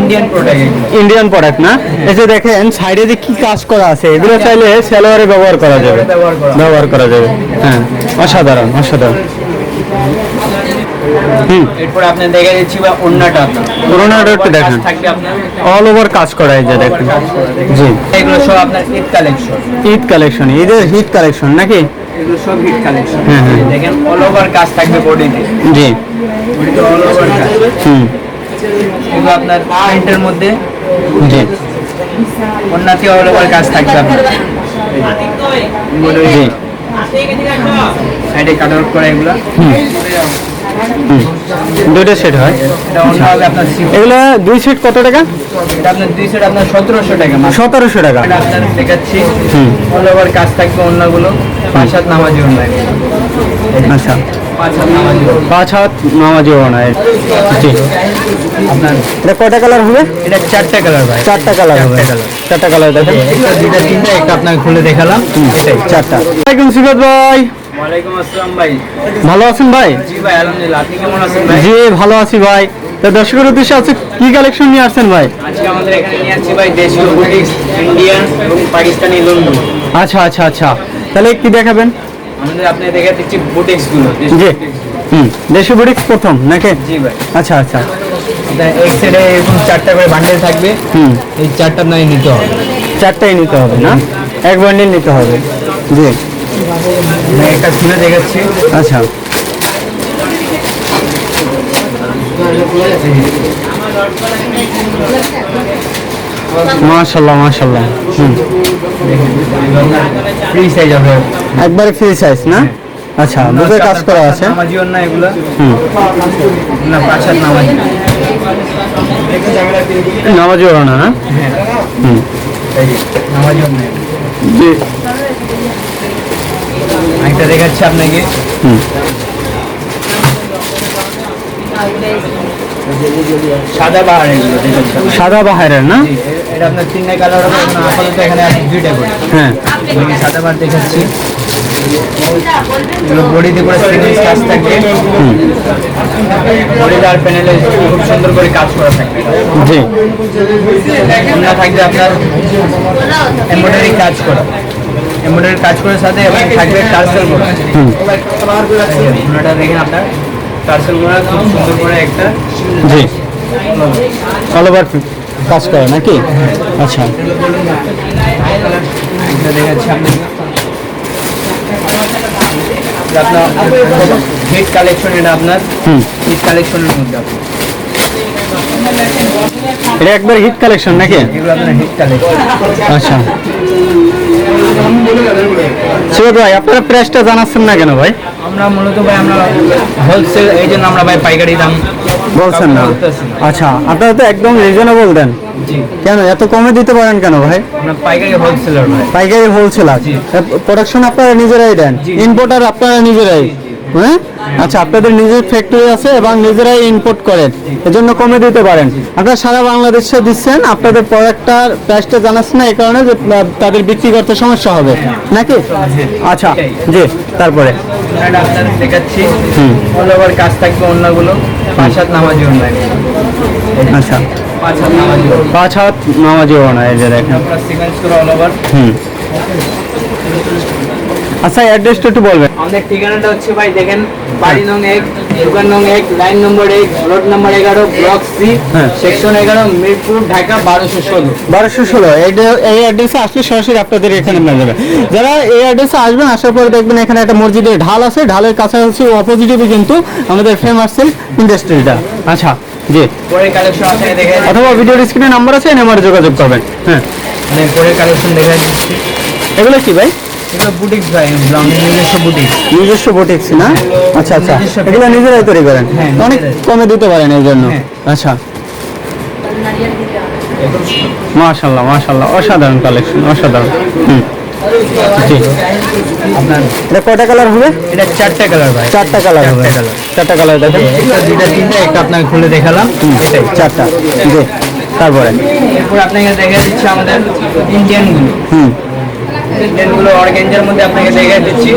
Indian product Indian product না? এই যে দেখেন সাইডে যে কি কাজ করা আছে এগুলো চাইলে সেলোয়ারে ব্যবহার করা যাবে। ব্যবহার করা। যাবে। হ্যাঁ অসাধারণ অসাধারণ। হুম। এরপর আপনি দেখে দিচ্ছি বা অন্যটা আপনার। একটু কাজ দেখেন অল ওভার কাজ করা এই যে দেখেন। জি। এগুলো সব আপনার ঈদ কালেকশন ঈদ কালেকশন ঈদের হিট কালেকশন নাকি? এগুলো সব ঈদ কালেকশন হ্যাঁ, হ্যাঁ। দেখেন অল ওভার কাজ থাকবে বডিতে জি। বডিতে অল ওভার কাজ। হুম। এগুলো আপনার প্যান্টের মধ্যে? জি। অন্যতে অল ওভার কাজ থাকবে আপনার। জি। সাইডে কাট আউট করা এগুলো? দুটো সেট হয়। এগুলো দুই সেট কত টাকা? এটা আপনার দুই সেট আপনার সতেরোশো টাকা সতেরোশো টাকা। আপনার দেখাচ্ছি। হুম। অল ওভার কাজ থাকবে অন্যগুলো। পাঁচ হাত নামাজি অন্য আচ্ছা। পাঁচ হাত নামাজি পাঁচ হাত নামাজি জি। আপনার এটা কয়টা কালার হবে? এটা চারটে কালার ভাই। চারটা কালার হবে। চারটা কালার দেখেন দুইটা তিনটা একটা আপনাকে খুলে দেখালাম। এটাই। চারটা। ওয়ালাইকুম সিফাত ভাই। ওয়ালাইকুম আসসালাম ভাই। ভালো আছেন ভাই? জি ভাই আলহামদুলিল্লাহ। আপনি কেমন আছেন ভাই? জি ভালো আছি ভাই। তো দর্শকের উদ্দেশ্যে আছে কি কালেকশন নিয়ে আসছেন ভাই? আজকে আমাদের এখানে নিয়ে আসছি ভাই দেশীয় বুটিক্স ইন্ডিয়ান এবং পাকিস্তানি আচ্ছা আচ্ছা আচ্ছা। তাহলে কি দেখাবেন? আমাদের আপনি দেখে দিচ্ছি বুটিক্সগুলো জি। হুম দেশি বুটিক্স প্রথম নাকি? জি ভাই। আচ্ছা আচ্ছা। আপনার এক সাইডে এরকম চারটা করে বান্ডেল থাকবে। হুম। এই চারটা আপনাকে নিতে হবে। চারটাই নিতে হবে না? এক বান্ডিল নিতে হবে। জি। আমি একটা খুলে দেখাচ্ছি। আচ্ছা। মাশাল্লাহ মাশাল্লাহ। হুম। ফ্রি সাইজ হবে। একবারে ফ্রি সাইজ না? আচ্ছা বুঝে কাজ করা আছে। নামাজিও না এগুলো। হুম। না পাঁচার নামাজি। নামাজি ওড়ানা না হ্যাঁ? হুম। জি। দেখাচ্ছি আপনাকে। হুম। সাদা বাহার আপনাকে। সাদা। বাহারের না? এটা আপনার তিনটা কালার আপাতত এখানে দুইটা করে। হ্যাঁ। সাদা বার দেখাচ্ছি। বডিতে করে সিঙ্গেল কাজ থাকবে বডিতে আর প্যানেলে খুব সুন্দর করে কাজ করা থাকবে জি। অন্য থাকবে আপনার এমব্রয়ডারি কাজ করা। এমব্রয়ডারি কাজ করার সাথে এবং থাকবে টার্সেল করা। ওনাটা দেখেন আপনার টার্সেল করা খুব সুন্দর করে একটা জি। অল ওভার কাজ করে নাকি? আচ্ছা। একটা দেখাচ্ছি আপনাকে। আপনার হিট কালেকশন এটা আপনার হিট কালেকশনের মধ্যে এটা একবার হিট কালেকশন নাকি? এগুলো আপনার হিট কালেকশন আচ্ছা। ভাই আপনারা প্রাইসটা জানাচ্ছেন না কেন ভাই? আমরা মূলত ভাই আমরা হোলসেল এই জন্য আমরা ভাই পাইকারি দাম বলছেন না। আচ্ছা আপনারা তো একদম রিজনেবল দেন। কেন এত কমে দিতে পারেন কেন ভাই? পাইকারি হোলসেলার ভাই। পাইকারি হোলসেলার জি। প্রোডাকশন আপনারা নিজেরাই দেন। ইম্পোর্টার আপনারা নিজেরাই। হ্যাঁ? আচ্ছা আপনাদের নিজের ফ্যাক্টরি আছে এবং নিজেরাই ইম্পোর্ট করেন এজন্য কমে দিতে পারেন। আপনারা সারা বাংলাদেশে দিচ্ছেন আপনাদের প্রোডাক্টটার প্রাইসটা জানাচ্ছেন না এই কারণে যে তাদের বিক্রি করতে সমস্যা হবে। নাকি? আচ্ছা জি তারপরে। দেখাচ্ছি। অল ওভার কাজ থাকবে অন্যগুলো পাঁচ হাত নামাজি অন্য আচ্ছা পাঁচ হাত নামাজি দেখেন। সিকোয়েন্স করে অল ওভার হুম। আচ্ছা অ্যাড্রেসটা একটু বলবেন। আমাদের ঠিকানাটা হচ্ছে ভাই দেখেন বাড়ি নং এক দোকান নং এক লাইন নম্বর এক রোড নম্বর এগারো ব্লক সি হ্যাঁ। সেকশন এগারো মিরপুর ঢাকা বারোশো ষোলো। বারোশো ষোলো। এই অ্যাড্রেসে আসলে সরাসরি আপনাদের এখানে মেলে যাবে। যারা এই অ্যাড্রেসে আসবেন আসার পরে দেখবেন এখানে একটা মসজিদের ঢাল আছে। ঢালের কাছাকাছি অপোজিটে কিন্তু আমাদের ফেমাস সিল্ক ইন্ডাস্ট্রিটা আচ্ছা জি। অথবা ভিডিও স্ক্রিনে নাম্বার আছে এই নাম্বারে যোগাযোগ করবেন। হ্যাঁ। মানে পরের কালেকশন দেখা দিচ্ছি এগুলো কি ভাই? বুটিক্স ভাই নিজস্ব বুটিক্স নিজস্ব বোটিক্স না? আচ্ছা আচ্ছা। এগুলো নিজেরাই তৈরি করেন? হ্যাঁ, অনেক কমে দিতে পারেন এই জন্য। হ্যাঁ। আচ্ছা। মাশাল্লাহ মাশাল্লাহ অসাধারণ কালেকশন অসাধারণ। হুম। জি। আপনার এটা কয়টা কালার হবে? এটা চারটে কালার ভাই। চারটা কালার হবে। চারটা কালার দেখেন। একটা দুইটা তিনটা একটা আপনাকে খুলে দেখালাম। এটাই। চারটা। জি। তারপরে? এরপর আপনাকে দেখে দিচ্ছি আমাদের ইন্ডিয়ানগুলো। হুম। অর্গেঞ্জার মধ্যে আপনাকে দেখে দিচ্ছি।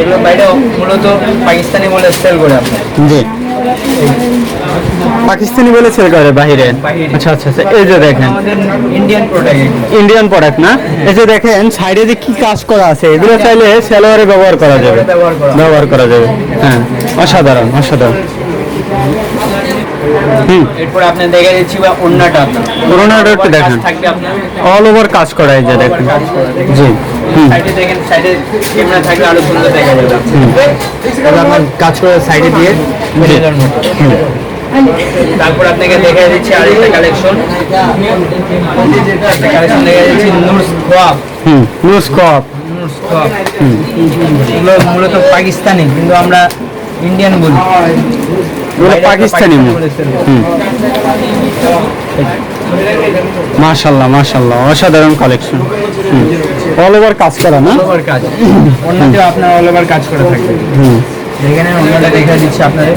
এগুলো বাইরে মূলত পাকিস্তানি বলে সেল করে আপনার জি। পাকিস্তানি বলে সেল করে বাহিরে? বাহিরে। আচ্ছা আচ্ছা আচ্ছা এই যে দেখেন। ইন্ডিয়ান প্রোডাক্ট ইন্ডিয়ান প্রোডাক্ট না? এই যে দেখেন সাইডে যে কি কাজ করা আছে এগুলো চাইলে সেলোয়ারে ব্যবহার করা যাবে। ব্যবহার করা। যাবে। হ্যাঁ অসাধারণ অসাধারণ। এরপর আপনি দেখে দিচ্ছি বা অন্যটা আপনার একটু দেখান। অল ওভার কাজ করা এই যে দেখেন। জি। সাইডে দেখেন সাইডে ক্যামেরা থাকলে আরও সুন্দর দেখা যাবে। আপনার কাজ করে সাইডে দিয়ে তারপর আপনাকে দেখা দিচ্ছি আরেকটা কালেকশন একটা কালেকশন দেখা যাচ্ছে নুরস খোয়াব হুম। নিউজ নুরস খোয়াব মূলত পাকিস্তানি কিন্তু আমরা ইন্ডিয়ান বলি ওরা পাকিস্তানি হুম। মাশাল্লাহ মাশাল্লাহ অসাধারণ কালেকশন অল ওভার কাজ করা না? অল over কাজ। অন্যতে আপনার অল ওভার কাজ করে থাকবে হুম। এখানে অন্যটা দেখা দিচ্ছি আপনাদের।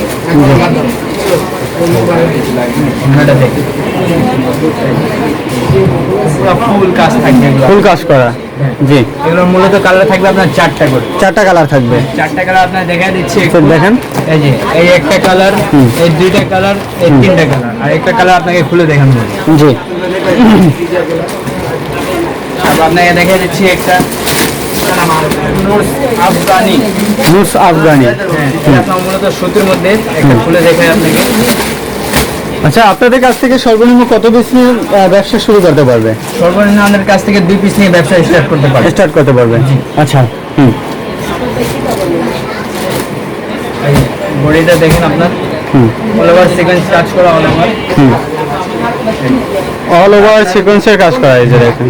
অন্যটা দেখে। ফুল কাজ থাকবে ফুল কাজ করা জি। এগুলোর মূলত কালার থাকবে আপনার চারটা করে। চারটা কালার থাকবে। চারটা কালার আপনার দেখা দিচ্ছি তো দেখেন। এই যে এই একটা কালার এই দুইটা কালার এই তিনটা কালার আর একটা কালার আপনাকে খুলে দেখানো জি। তারপর আপনাকে দেখা দিচ্ছি একটা। আফগানি। নুস আফগানি। হ্যাঁ মূলত সুতির মধ্যে একটা খুলে দেখায় আপনাকে। আচ্ছা আপনাদের কাছ থেকে সর্বনিম্ন কত পিস নিয়ে ব্যবসা শুরু করতে পারবে? সর্বনিম্ন আমাদের কাছ থেকে দুই পিস নিয়ে ব্যবসা স্টার্ট করতে পারবে। স্টার্ট করতে পারবে। আচ্ছা হুম। বডিটা দেখেন আপনার। হুম। অল ওভার সিকোয়েন্স কাজ করা অল ওভার হুম। অল ওভার সিকোয়েন্সের কাজ করা যে দেখেন।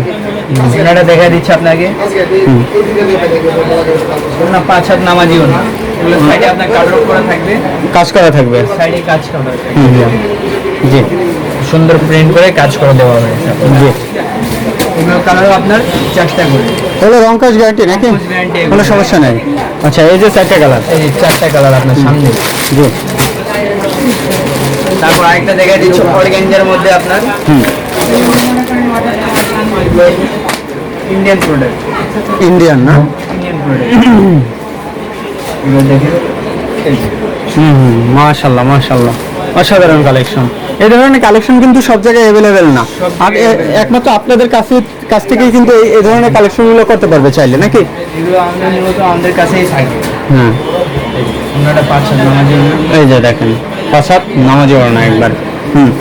এটা দেখা দিচ্ছে আপনাকে। না পাঁচ হাত নামাজিও না সাইডে আপনার কাটার করা থাকবে। কাজ করা থাকবে। সাইডে কাজ করা। থাকবে। জি। সুন্দর প্রিন্ট করে কাজ করে দেওয়া হয়েছে জি। এগুলো কালারও আপনার চারটা করে। তাহলে রং কাজ গ্যারান্টি নাকি? কোনো সমস্যা নেই। আচ্ছা এই যে চারটে কালার এই চারটা কালার আপনার সামনে। জি। তারপর আরেকটা দেখা দিচ্ছে অর্গ্যাঞ্জার মধ্যে আপনার। হুম। ইন্ডিয়ান প্রোডাক্ট ইন্ডিয়ান না? ইন্ডিয়ান প্রোডাক্ট এগুলো দেখে এই যে। হুম হুম মাশাল্লাহ মাশাল্লাহ। অসাধারণ কালেকশন এই ধরনের কালেকশন কিন্তু সব জায়গায় অ্যাভেলেবেল না। আর একমাত্র আপনাদের কাছে কাছ থেকেই কিন্তু এই- ধরনের কালেকশনগুলো করতে পারবে চাইলে নাকি? এগুলো আমাদের মূলত আমাদের কাছেই থাকে। হ্যাঁ আপনারা এই যে দেখেন পাঁচাত নামাজি না একবার। হুম।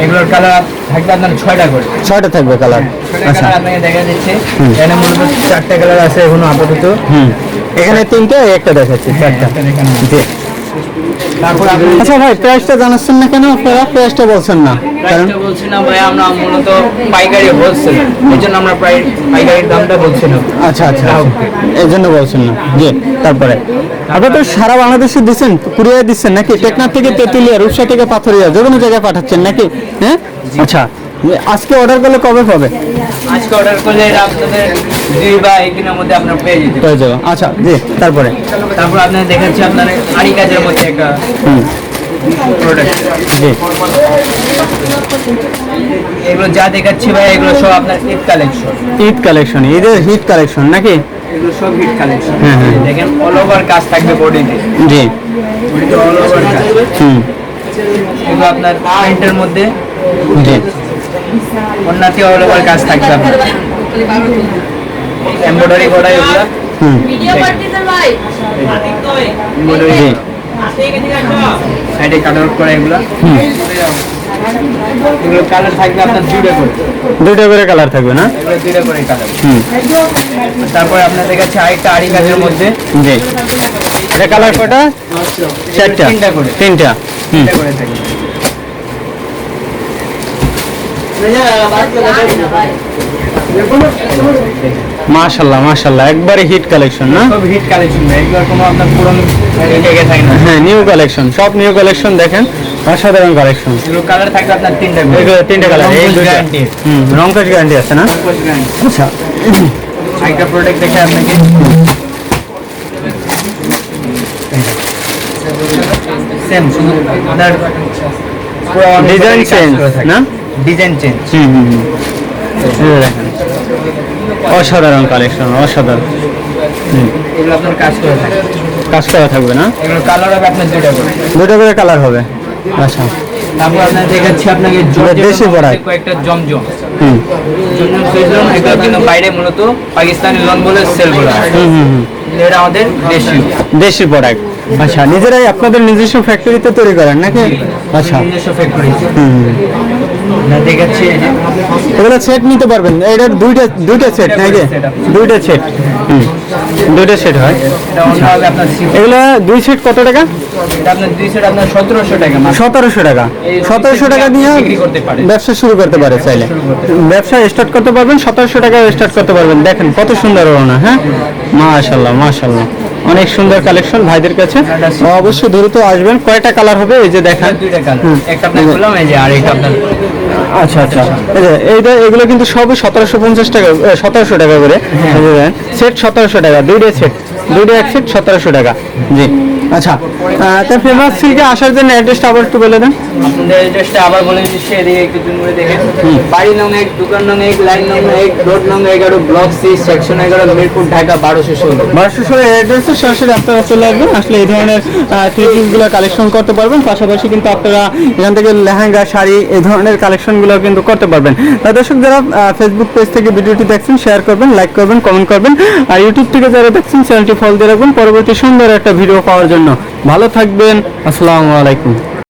এগুলোর কালার থাকবে আপনার ছয়টা করে। ছয়টা থাকবে কালার আচ্ছা। আপনাকে দেখা দিচ্ছে। এখানে মূলত চারটা কালার আছে এখনও আপাতত। হুম। এখানে তিনটে একটা দেখাচ্ছি চারটা। জি তারপর আপনি আচ্ছা ভাই প্রাইসটা জানাচ্ছেন না কেন? আপনারা প্রাইসটা বলছেন না। কারণ বলছি না ভাই আমরা মূলত পাইকারি হোলসেল এই জন্য আমরা প্রায় দামটা বলছি না আচ্ছা আচ্ছা। এই জন্য বলছেন না। জি তারপরে। আপনারা তো সারা বাংলাদেশে দিচ্ছেন কুরিয়ার দিচ্ছেন নাকি? টেকনার থেকে তেঁতুলিয়া রূপসা থেকে পাথরিয়া যে কোনো জায়গায় পাঠাচ্ছেন নাকি? হ্যাঁ? আচ্ছা। আজকে অর্ডার করলে কবে পাবে? আজকে অর্ডার করলে এটা আপনাদের দুই বা এক দিনের মধ্যে আপনার পেয়ে যেতে পেয়ে যাব। আচ্ছা জি তারপরে? তারপর আপনার দেখাচ্ছি আপনার আড়ি কাজের মধ্যে একটা হুম। প্রোডাক্ট জি। এগুলো যা দেখাচ্ছি ভাই এগুলো সব আপনার ঈদ কালেকশন ঈদ কালেকশন ঈদের হিট কালেকশন নাকি? এগুলো সব ঈদ কালেকশন হ্যাঁ, হ্যাঁ। দেখেন অল ওভার কাজ থাকবে বডিতে জি। বডিতে অল ওভার কাজ। হুম। এগুলো আপনার প্যান্টের মধ্যে। জি। অন্যান্য অল ওভার কাজ থাকবে আপনার এমব্রয়ডারি করা এগুলো হুম। এমব্রয়ডারি সাইডে কাট করা এগুলো। হুম। এগুলো কালার থাকবে আপনার দুইটা করে। দুইটা করে কালার থাকবে না? এগুলো দুইটা করে কালার হুম। তারপরে আপনার দেখাচ্ছে আরেকটা আড়ি কাজের মধ্যে। জি। এটা কালার কটা? চারটা। তিনটা করে। তিনটা। হুম। তিনটা করে থাকবে। মাশাল্লাহ মাশাল্লাহ একবারে হিট কালেকশন না? সব হিট কালেকশন এগুলো কোনো আপনার পুরনো জায়গায় থাকে না হ্যাঁ নিউ কালেকশন সব নিউ কালেকশন দেখেন অসাধারণ কালেকশন এগুলো কালার থাকবে আপনার তিনটা এগুলো তিনটে কালার এই গ্যারান্টি হুম রংকাজ গ্যারান্টি আছে না? আচ্ছা। একটা প্রোডাক্ট দেখে আপনাকে। সেম শুধু আপনার পুরো Design না? ডিজাইন চেঞ্জ হুম হুম অসাধারণ কালেকশন অসাধারণ। হুম। এগুলো আপনার কাজ করে থাকে কাজ করা থাকবে না? এগুলো কালার হবে আপনার দুইটা করে। দুটো করে কালার হবে। আচ্ছা। তারপর আপনার দেখাচ্ছি আপনাকে দেশি বড়াই। কয়েকটা জমজম। হুম। জমজম এগুলো কিন্তু বাইরে মূলত পাকিস্তানি লোন বলে সেল করা হয়। হুম হুম এটা আমাদের দেশি। প্রোডাক্ট আচ্ছা নিজেরাই আপনাদের নিজস্ব ফ্যাক্টরিতে তৈরি করেন নাকি? আচ্ছা। নিজস্ব ফ্যাক্টরি হুম হুম। দেখাচ্ছি এগুলো সেট নিতে পারবেন। এটার দুইটা দুইটা সেট নাকি? দুইটা সেট হুম। দুইটা সেট হয়। সিফ এগুলো দুই সেট কত টাকা? সতেরোশো টাকা সতেরোশো টাকা। দিয়ে। ব্যবসা শুরু করতে পারে চাইলে। ব্যবসা স্টার্ট করতে পারবেন সতেরোশো টাকা স্টার্ট করতে পারবেন। দেখেন কত সুন্দর ওড়না হ্যাঁ? মাশাল্লাহ মাশাল্লাহ অনেক সুন্দর কালেকশন ভাইদের কাছে। অবশ্যই দ্রুত আসবেন। কয়টা কালার হবে? এই যে দেখান। আচ্ছা আচ্ছা। এইটা এগুলো কিন্তু সবই সতেরোশো পঞ্চাশ টাকা সতেরোশো টাকা করে। সেট সতেরোশো টাকা দুইটা সেট দুইটা এক সেট সতেরোশো টাকা। জি। আচ্ছা তা ফেমাস সিল্কে আসার জন্য অ্যাড্রেসটা আবার একটু বলে দেন। আপনাদের অ্যাড্রেসটা আবার বলে দিচ্ছি এদিকে একটু জুম করে দেখেন। বাড়ি নং এক দোকান নং এক লাইন নং এক রোড নং এগারো ব্লক সি সেকশন এগারো মিরপুর ঢাকা বারোশো ষোলো। বারোশো ষোলো অ্যাড্রেসে সরাসরি আপনারা চলে আসবেন আসলে এই ধরনের থ্রি পিসগুলো কালেকশন করতে পারবেন। পাশাপাশি কিন্তু আপনারা এখান থেকে লেহেঙ্গা শাড়ি এই ধরনের কালেকশনগুলো কিন্তু করতে পারবেন। তা দর্শক যারা ফেসবুক পেজ থেকে ভিডিওটি দেখছেন শেয়ার করবেন লাইক করবেন কমেন্ট করবেন। আর ইউটিউব থেকে যারা দেখছেন চ্যানেলটি ফলো দিয়ে রাখবেন। পরবর্তী সুন্দর একটা ভিডিও পাওয়ার জন্য। ভালো থাকবেন আসসালামু আলাইকুম।